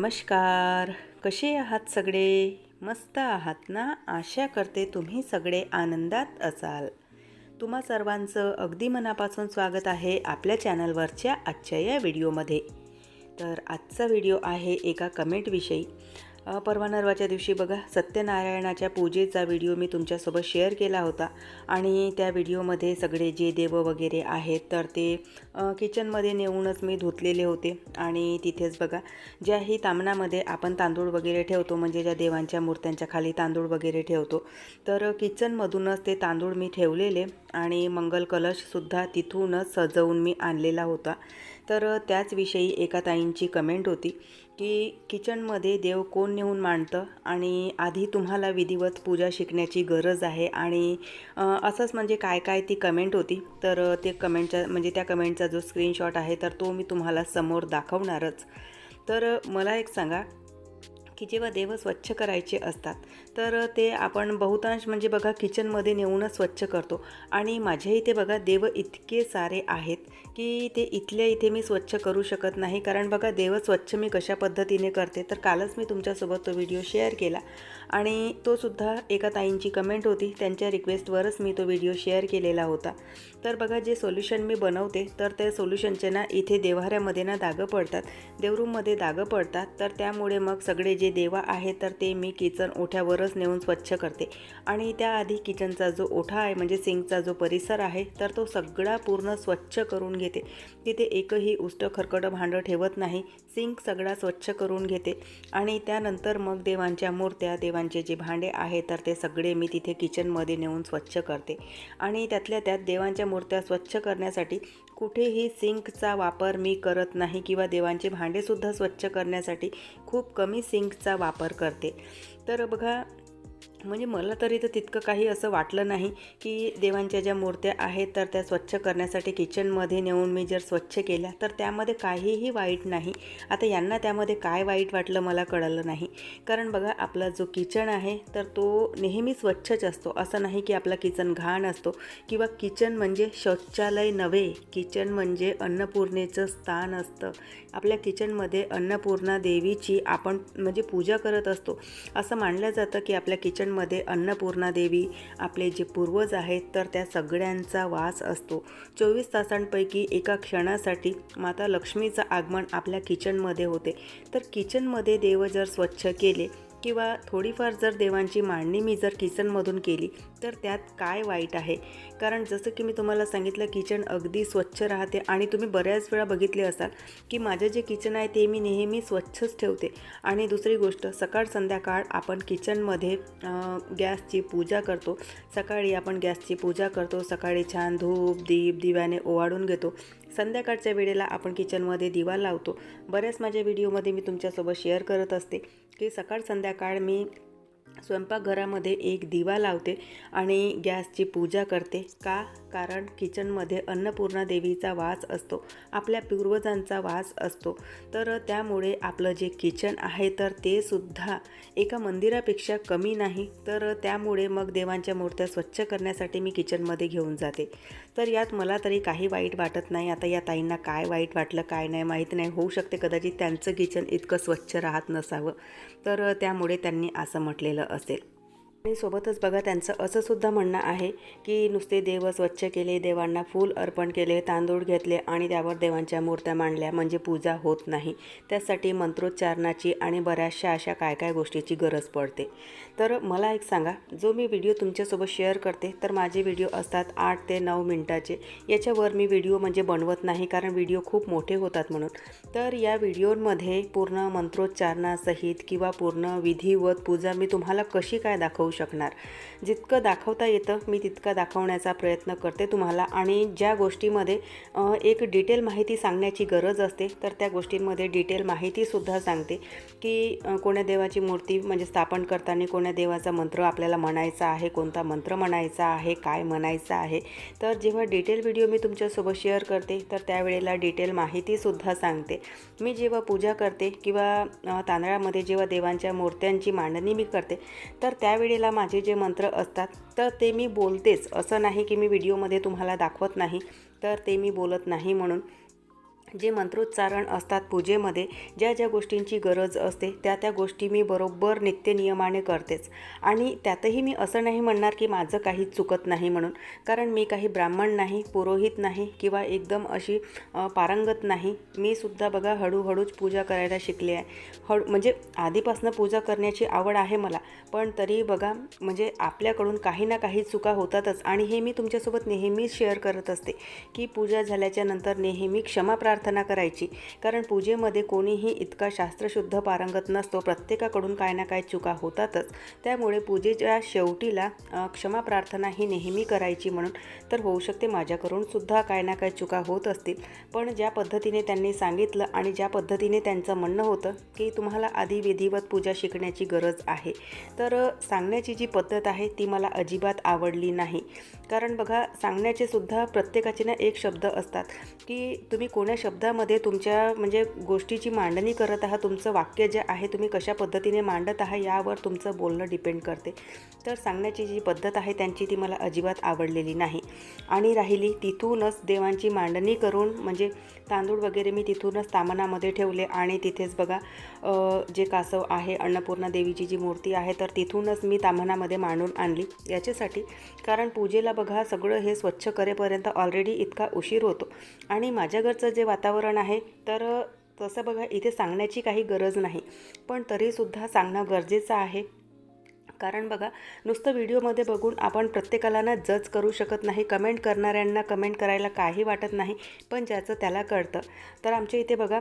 नमस्कार. कसे आहात सगळे? मस्त आहात ना? आशा करते तुम्ही सगळे आनंदात असाल. तुम्हा सर्वांचं अगदी मनापासून स्वागत आहे आपल्या चॅनलवरच्या आजच्या या व्हिडिओमध्ये. तर आजचा व्हिडिओ आहे एका कमेंटविषयी परवा नरवाच्या दिवशी बघा सत्यनारायणाच्या पूजेचा व्हिडिओ मी तुमच्यासोबत शेअर केला होता. आणि त्या व्हिडिओमध्ये सगळे जे देव वगैरे आहेत तर ते किचनमध्ये नेऊनच मी धुतलेले होते. आणि तिथेच बघा ज्याही तामणामध्ये आपण तांदूळ वगैरे ठेवतो म्हणजे ज्या देवांच्या मूर्त्यांच्या खाली तांदूळ वगैरे ठेवतो तर किचनमधूनच ते तांदूळ मी ठेवलेले. आणि मंगल कलशसुद्धा तिथूनच सजवून मी आणलेला होता. तर त्याचविषयी एका ताईंची कमेंट होती की किचनमध्ये देव कोण नेऊन मांडतं? आणि आधी तुम्हाला विधिवत पूजा शिकण्याची गरज आहे. आणि असंच म्हणजे काय काय ती कमेंट होती. तर ते कमेंटच्या म्हणजे त्या कमेंटचा जो स्क्रीनशॉट आहे तर तो मी तुम्हाला समोर दाखवणारच. तर मला एक सांगा की जेव्हा देव स्वच्छ करायचे असतात तर ते आपण बहुतांश म्हणजे बघा किचनमध्ये नेऊनच स्वच्छ करतो. आणि माझ्या इथे बघा देव इतके सारे आहेत की ते इथल्या इथे मी स्वच्छ करू शकत नाही. कारण बघा देव स्वच्छ मी कशा पद्धतीने करते तर कालच मी तुमच्यासोबत तो व्हिडिओ शेअर केला. आणि तो सुद्धा एका ताईंची कमेंट होती. त्यांच्या रिक्वेस्टवरच मी तो व्हिडिओ शेअर केलेला होता. तर बघा जे सोल्युशन मी बनवते तर त्या सोल्युशनचे ना इथे देवाऱ्यामध्ये ना दागं पडतात. देवरूममध्ये दागं पडतात. तर त्यामुळे मग सगळे जे देवा आहेत तर ते मी किचन ओठ्यावरच नेऊन स्वच्छ करते. आणि त्याआधी किचनचा जो ओठा आहे म्हणजे सिंकचा जो परिसर आहे तर तो सगळा पूर्ण स्वच्छ करून घेते. तिथे एकही उष्ट खरकटं भांडं ठेवत नाही. सिंक सगळा स्वच्छ करून घेते. आणि त्यानंतर मग देवांच्या मूर्त्या देवांचे जे भांडे आहेत तर ते सगळे मी तिथे किचनमध्ये नेऊन स्वच्छ करते. आणि त्यातल्या त्यात देवांच्या मूर्त्या स्वच्छ करण्यासाठी कुठेही सिंकचा वापर मी करत नाही किंवा देवांचे भांडेसुद्धा स्वच्छ करण्यासाठी खूप कमी सिंकचा वापर करते. तर बघा म्हणजे मला तरी तर तितकं काही असं वाटलं नाही की देवांच्या ज्या मूर्त्या आहेत तर त्या स्वच्छ करण्यासाठी किचनमध्ये नेऊन मी जर स्वच्छ केल्या तर त्यामध्ये काहीही वाईट नाही. आता यांना त्यामध्ये काय वाईट वाटलं मला कळलं नाही. कारण बघा आपला जो किचन आहे तर तो नेहमी स्वच्छच असतो. असं नाही की आपला किचन घाण असतो किंवा किचन म्हणजे शौचालय नव्हे. किचन म्हणजे अन्नपूर्णेचं स्थान असतं. आपल्या किचनमध्ये अन्नपूर्णा देवीची आपण म्हणजे पूजा करत असतो. असं मानलं जातं की आपल्या किचन किचनमध्ये अन्नपूर्णा देवी आपले जे पूर्वज आहेत तर त्या सगळ्यांचा वास असतो. चोवीस तासांपैकी एका क्षणासाठी माता लक्ष्मीचं आगमन आपल्या किचनमध्ये होते. तर किचनमध्ये देव जर स्वच्छ केले किंवा थोडीफार जर देवांची मांडणी मी जर किचनमधून केली तर त्यात काय वाईट आहे? कारण जसं की मी तुम्हाला सांगितलं किचन अगदी स्वच्छ राहते आणि तुम्ही बऱ्याच वेळा बघितले असाल की माझं जे किचन आहे ते मी नेहमी स्वच्छच ठेवते. आणि दुसरी गोष्ट सकाळ संध्याकाळ आपण किचनमध्ये गॅसची पूजा करतो. सकाळी आपण गॅसची पूजा करतो सकाळी छान धूप दीप दिव्याने ओवाळून घेतो. संध्याकाळच्या वेळेला आपण किचनमध्ये दिवा लावतो. बऱ्याच माझ्या व्हिडिओमध्ये मी तुमच्यासोबत शेअर करत असते की सकाळ संध्याकाळ मी स्वयंपाकघरामध्ये एक दिवा लावते आणि गॅसची पूजा करते. का? कारण किचनमध्ये अन्नपूर्णा देवीचा वास असतो आपल्या पूर्वजांचा वास असतो. तर त्यामुळे आपलं जे किचन आहे तर ते सुद्धा एका मंदिरापेक्षा कमी नाही. तर त्यामुळे मग देवांच्या मूर्त्या स्वच्छ करण्यासाठी मी किचनमध्ये घेऊन जाते. तर यात मला तरी काही वाईट वाटत नाही. आता या ताईंना काय वाईट वाटलं काय नाही माहीत नाही. होऊ शकते कदाचित त्यांचं किचन इतकं स्वच्छ राहत नसावं. तर त्यामुळे त्यांनी असं म्हटलेलं असेल. आणि सोबतच बघा त्यांचं असं सुद्धा म्हणणं आहे की नुसते देव स्वच्छ केले देवांना फूल अर्पण केले तांदूळ घेतले आणि त्यावर देवांच्या मूर्त्या मांडल्या म्हणजे पूजा होत नाही. त्यासाठी मंत्रोच्चारणाची आणि बऱ्याचशा अशा काय काय गोष्टीची गरज पडते. तर मला एक सांगा जो मी व्हिडिओ तुमच्यासोबत शेअर करते तर माझे व्हिडिओ असतात आठ ते नऊ मिनटाचे. याच्यावर मी व्हिडिओ म्हणजे बनवत नाही कारण व्हिडिओ खूप मोठे होतात म्हणून. तर या व्हिडिओमध्ये पूर्ण मंत्रोच्चारणासहित किंवा पूर्ण विधिवत पूजा मी तुम्हाला कशी काय दाखवू होऊ शकणार. जितकं दाखवता येतं मी तितकं दाखवण्याचा प्रयत्न करते तुम्हाला. आणि ज्या गोष्टीमध्ये एक डिटेल माहिती सांगण्याची गरज असते तर त्या गोष्टींमध्ये डिटेल माहितीसुद्धा सांगते की कोण्या देवाची मूर्ती म्हणजे स्थापन करताना कोण्या देवाचा मंत्र आपल्याला म्हणायचा आहे कोणता मंत्र म्हणायचा आहे काय म्हणायचं आहे. तर जेव्हा डिटेल व्हिडिओ मी तुमच्यासोबत शेअर करते तर त्यावेळेला डिटेल माहितीसुद्धा सांगते. मी जेव्हा पूजा करते किंवा तांदळामध्ये जेव्हा देवांच्या मूर्त्यांची मांडणी मी करते तर त्यावेळेला माझे जे मंत्र असतात तर ते मी बोलतेच. असं नाही की मी व्हिडिओमध्ये तुम्हाला दाखवत नाही तर ते मी बोलत नाही म्हणून. जे मंत्रोच्चारण असतात पूजेमध्ये ज्या ज्या गोष्टींची गरज असते त्या त्या गोष्टी मी बरोबर नित्यनियमाने करतेच. आणि त्यातही मी असं नाही म्हणणार की माझं काही चुकत नाही म्हणून. कारण मी काही ब्राह्मण नाही पुरोहित नाही किंवा एकदम अशी पारंगत नाही. मी सुद्धा बघा हळूहळूच पूजा करायला शिकले आहे. हळू म्हणजे आधीपासून पूजा करण्याची आवड आहे मला. पण तरी बघा म्हणजे आपल्याकडून काही ना काही चुका होतातच. आणि हे मी तुमच्यासोबत नेहमीच शेअर करत असते की पूजा झाल्याच्यानंतर नेहमी क्षमा प्रार्थना प्रार्थना करायची. कारण पूजेमध्ये कोणीही इतका शास्त्रशुद्ध पारंगत नसतो. प्रत्येकाकडून काय ना काय चुका होतातच. त्यामुळे पूजेच्या शेवटीला क्षमा प्रार्थना ही नेहमी करायची म्हणून तर होऊ शकते. माझ्याकडून सुद्धा काय ना काय चुका होत असतील. पण ज्या पद्धतीने त्यांनी सांगितलं आणि ज्या पद्धतीने त्यांचं म्हणणं होतं की तुम्हाला आधी विधिवत पूजा शिकण्याची गरज आहे. तर सांगण्याची जी पद्धत आहे ती मला अजिबात आवडली नाही. कारण बघा सांगण्याचे सुद्धा प्रत्येकाचे ना एक शब्द असतात की तुम्ही कोण्या शब्दामध्ये तुमच्या म्हणजे गोष्टीची मांडणी करत आहात तुमचं वाक्य जे आहे तुम्ही कशा पद्धतीने मांडत आहात यावर तुमचं बोलणं डिपेंड करते. तर सांगण्याची जी पद्धत आहे त्यांची ती मला अजिबात आवडलेली नाही. आणि राहिली तिथूनच देवांची मांडणी करून म्हणजे तांदूळ वगैरे मी तिथूनच तामनामध्ये ठेवले आणि तिथेच बघा जे कासव आहे अन्नपूर्णा देवीची जी मूर्ती आहे तर तिथूनच मी तामनामध्ये मांडून आणली याच्यासाठी. कारण पूजेला बघा सगळं हे स्वच्छ करेपर्यंत ऑलरेडी इतका उशीर होतो. आणि माझ्या घरचं जे वातावरण आहे तर तसं बघा इथे सांगण्याची काही गरज नाही. पण तरीसुद्धा सांगणं गरजेचं आहे. कारण बघा नुसतं व्हिडिओमध्ये बघून आपण प्रत्येकाला ना जज करू शकत नाही कमेंट करणाऱ्यांना कमेंट करायला काही वाटत नाही पण ज्याचं त्याला कळतं. तर आमच्या इथे बघा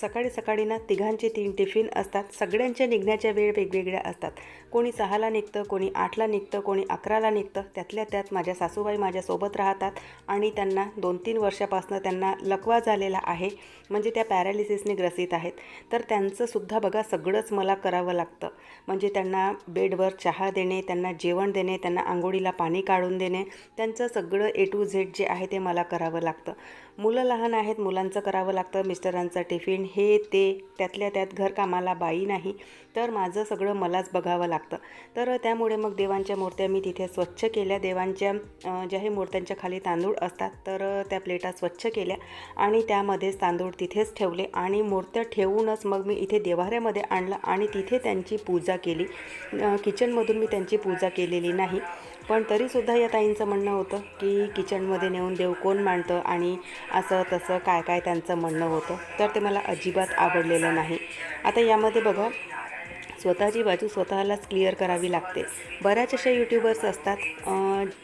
सकाळी सकाळी ना तिघांचे तीन टिफिन असतात सगळ्यांच्या निघण्याच्या वेळ वेगवेगळ्या असतात. कोणी सहाला निघतं कोणी आठला निघतं कोणी अकराला निघतं त्यातल्या त्यात माझ्या सासूबाई माझ्यासोबत राहतात आणि त्यांना दोन तीन वर्षापासून त्यांना लकवा झालेला आहे म्हणजे त्या पॅरालिसिसने ग्रसित आहेत. तर त्यांचंसुद्धा बघा सगळंच मला करावं लागतं. म्हणजे त्यांना बेडवर चहा देणे त्यांना जेवण देणे त्यांना आंघोळीला पाणी काढून देणे त्यांचं सगळं ए टू झेड जे आहे ते मला करावं लागतं. मुलं लहान आहेत मुलांचं करावं लागतं मिस्टरांचं टिफिन हे ते त्यातल्या त्यात घरकामाला बाई नाही. तर माझं सगळं मलाच बघावं लागतं. तर त्यामुळे मग देवांच्या मूर्त्या मी तिथे स्वच्छ केल्या. देवांच्या ज्या ज्याही मूर्त्यांच्या खाली तांदूळ असतात तर त्या प्लेटा स्वच्छ केल्या आणि त्यामध्येच तांदूळ तिथेच ठेवले आणि मूर्त्या ठेवूनच मग मी इथे देवाऱ्यामध्ये आणलं आणि तिथे त्यांची पूजा केली. किचनमधून मी त्यांची पूजा केलेली नाही. पण तरीसुद्धा या ताईंचं म्हणणं होतं की किचनमध्ये नेऊन देव कोण मांडतं आणि असं तसं काय काय त्यांचं म्हणणं होतं तर ते मला अजिबात आवडलेलं नाही. आता यामध्ये बघा स्वतःची बाजू स्वतःलाच क्लिअर करावी लागते. बऱ्याच अशा यूट्यूबर्स असतात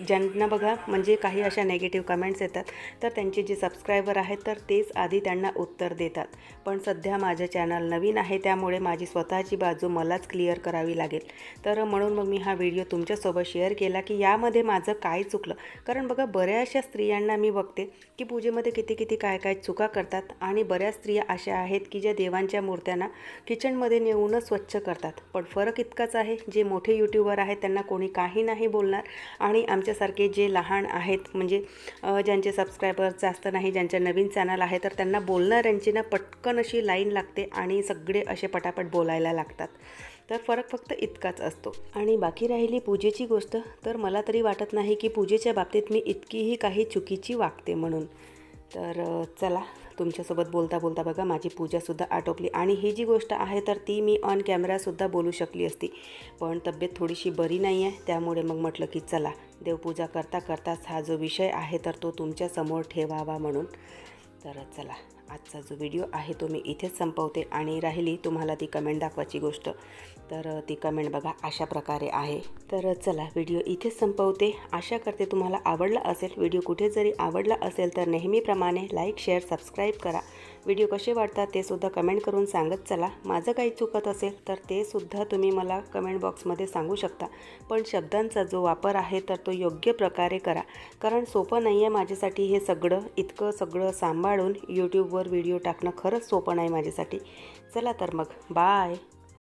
ज्यांना बघा म्हणजे काही अशा नेगेटिव्ह कमेंट्स येतात तर त्यांचे जे सबस्क्रायबर आहेत तर तेच आधी त्यांना उत्तर देतात. पण सध्या माझं चॅनल नवीन आहे त्यामुळे माझी स्वतःची बाजू मलाच क्लिअर करावी लागेल. तर म्हणून मग मी हा व्हिडिओ तुमच्यासोबत शेअर केला की यामध्ये माझं काय चुकलं? कारण बघा बऱ्याचशा स्त्रियांना मी बघते की पूजेमध्ये किती किती काय काय चुका करतात आणि बऱ्याच स्त्रिया अशा आहेत की ज्या देवांच्या मूर्त्यांना किचनमध्ये नेऊनच स्वच्छ करतात. पण फरक इतकाच आहे जे मोठे यूट्यूबर आहेत त्यांना कोणी काही नाही बोलणार. आणि आमच्यासारखे जे लहान आहेत म्हणजे ज्यांचे सबस्क्रायबर्स जास्त नाही ज्यांच्या नवीन चॅनल आहे तर त्यांना बोलणाऱ्यांची ना पटकन अशी लाईन लागते आणि सगळे असे पटापट बोलायला लागतात. तर फरक फक्त इतकाच असतो. आणि बाकी राहिली पूजेची गोष्ट तर मला तरी वाटत नाही की पूजेच्या बाबतीत मी इतकीही काही चुकीची वागते म्हणून. तर चला तुमच्यासोबत बोलता बोलता बघा माझी पूजासुद्धा आटोपली. आणि ही जी गोष्ट आहे तर ती मी ऑन कॅमेरासुद्धा बोलू शकली असती. पण तब्येत थोडीशी बरी नाही आहे त्यामुळे मग म्हटलं की चला देवपूजा करता करताच हा जो विषय आहे तर तो तुमच्यासमोर ठेवावा म्हणून. तर चला. आजचा जो व्हिडिओ आहे तो मी इथेच संपवते आणि राहिली तुम्हाला ती कमेंट दाखवायची गोष्ट. तर ती कमेंट बघा अशा प्रकारे आहे. तर चला व्हिडिओ इथेच संपवते. आशा करते तुम्हाला आवडला असेल. व्हिडिओ कुठे जरी आवडला असेल तर नेहमीप्रमाणे लाईक शेअर सबस्क्राईब करा. व्हिडिओ कसे वाटतात ते सुद्धा कमेंट करून सांगत चला. माझं काही चुकत असेल तर ते सुद्धा तुम्ही मला कमेंट बॉक्समध्ये सांगू शकता. पण शब्दांचा जो वापर आहे तर तो योग्य प्रकारे करा. कारण सोपं नाही आहे माझ्यासाठी हे सगळं. इतकं सगळं सांभाळून यूट्यूबवर यूट्यूबवर व्हिडिओ टाकणं खरंच सोपं नाही माझ्यासाठी. चला तर मग. बाय